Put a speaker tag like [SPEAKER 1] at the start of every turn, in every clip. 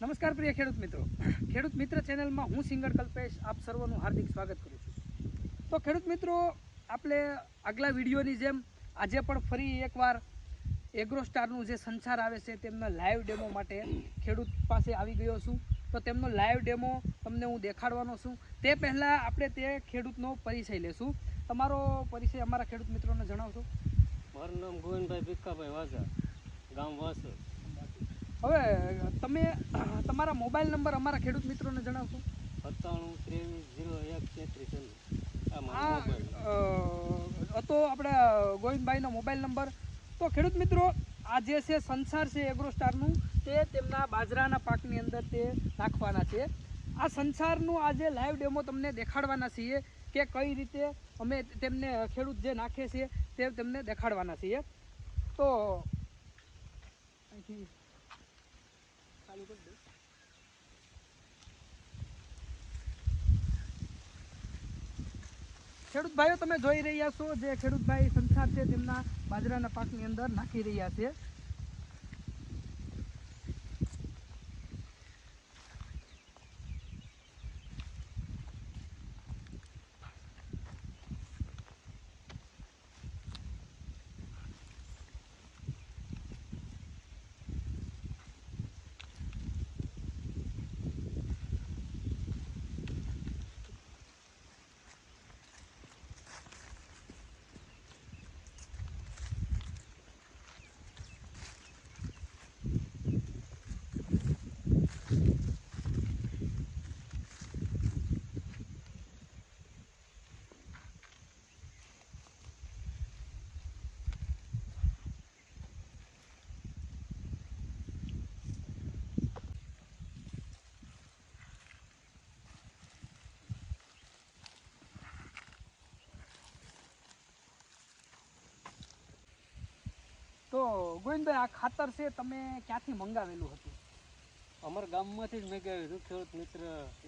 [SPEAKER 1] નમસ્કાર પ્રિય ખેડૂત મિત્રો. ખેડૂત મિત્ર ચેનલમાં હું સિંગર કલ્પેશ આપ સર્વનું હાર્દિક સ્વાગત કરું છું. તો ખેડૂત મિત્રો, આપણે આગલા વિડીયોની જેમ આજે પણ ફરી એકવાર એગ્રો સ્ટારનું જે સંસાર આવે છે તેમના લાઈવ ડેમો માટે ખેડૂત પાસે આવી ગયો છું. તો તેમનો લાઈવ ડેમો તમને હું દેખાડવાનો છું. તે પહેલાં આપણે તે ખેડૂતનો પરિચય લેશું. તમારો પરિચય અમારા ખેડૂત મિત્રોને જણાવશો.
[SPEAKER 2] મારું નામ ગોવિંદભાઈ ભીખાભાઈ વાજા ગામ વાસર
[SPEAKER 1] હવે તમે તમારા મોબાઈલ નંબર અમારા ખેડૂત મિત્રોને જણાવશો?
[SPEAKER 2] સત્તાણું ત્રેવીસ જીરો એક તેત્રીસ
[SPEAKER 1] હતો આપણે ગોવિંદભાઈનો મોબાઈલ નંબર. તો ખેડૂત મિત્રો આ જે છે સંસાર છે એગ્રોસ્ટારનું તે તેમના બાજરાના પાકની અંદર તે નાખવાના છે. આ સંસારનું આજે લાઈવ ડેમો તમને દેખાડવાના છીએ કે કઈ રીતે અમે તેમને ખેડૂત જે નાખે છે તે તેમને દેખાડવાના છીએ. તો અહીંથી ચાલુ. ખેડૂત ભાઈઓ તમે જોઈ રહ્યા છો જે ખેડૂત ભાઈ સંસાર છે, તેમના બાજરાના પાકની અંદર નાખી રહ્યા છે તો ગોવિંદભાઈ આ ખાતર છે તમે ક્યાંથી મંગાવેલું હતું?
[SPEAKER 2] અમારા ગામમાંથી જ મેં કહ્યું ખેડૂત મિત્ર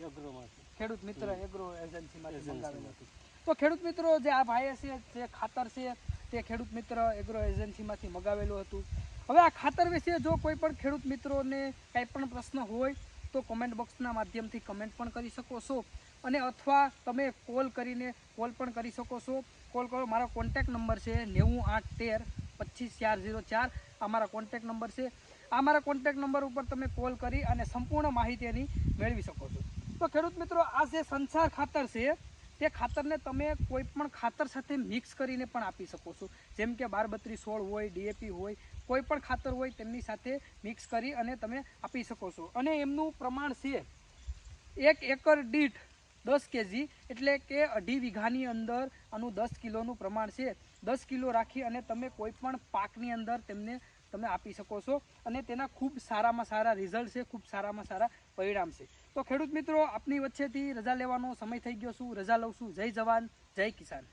[SPEAKER 2] એગ્રોમાંથી.
[SPEAKER 1] ખેડૂત મિત્ર એગ્રો એજન્સીમાંથી મંગાવેલું હતું. તો ખેડૂત મિત્રો જે આ ભાઈએ છે જે ખાતર છે તે ખેડૂત મિત્ર એગ્રો એજન્સીમાંથી મંગાવેલું હતું. હવે આ ખાતર વિશે જો કોઈ પણ ખેડૂત મિત્રોને કાંઈ પણ પ્રશ્ન હોય તો કમેન્ટ બોક્સના માધ્યમથી કમેન્ટ પણ કરી શકો છો. અને અથવા તમે કોલ કરીને કોલ પણ કરી શકો છો. કોલ કરો મારો કોન્ટેક નંબર છે નેવું આઠ તેર પચીસ ચાર ઝીરો ચાર. આ મારા કોન્ટેક નંબર છે. આ મારા કોન્ટેક નંબર ઉપર તમે કોલ કરી અને સંપૂર્ણ માહિતી એની મેળવી શકો છો. તો ખેડૂત મિત્રો, આ જે સંસાર ખાતર છે, તે ખાતરને તમે કોઈ પણ ખાતર સાથે મિક્સ કરીને પણ આપી શકો છો. જેમ કે બાર બત્રીસ સોળ હોય ડીએપી હોય કોઈ પણ ખાતર હોય, તેમની સાથે મિક્સ કરી અને તમે આપી શકો છો. અને એમનું પ્રમાણ છે, એક એકર દીઠ દસ કેજી એટલે કે અઢી વીઘાની અંદર આનું દસ કિલોનું પ્રમાણ છે. દસ કિલો રાખી અને તમે કોઈ પણ પાકની અંદર તેમને તમે આપી શકો છો અને તેના ખૂબ સારામાં સારા રિઝલ્ટ છે, ખૂબ સારામાં સારા પરિણામ છે. તો ખેડૂત મિત્રો, આપની વચ્ચેથી રજા લેવાનો સમય થઈ ગયો છું. રજા લઉં છું. જય જવાન, જય કિસાન.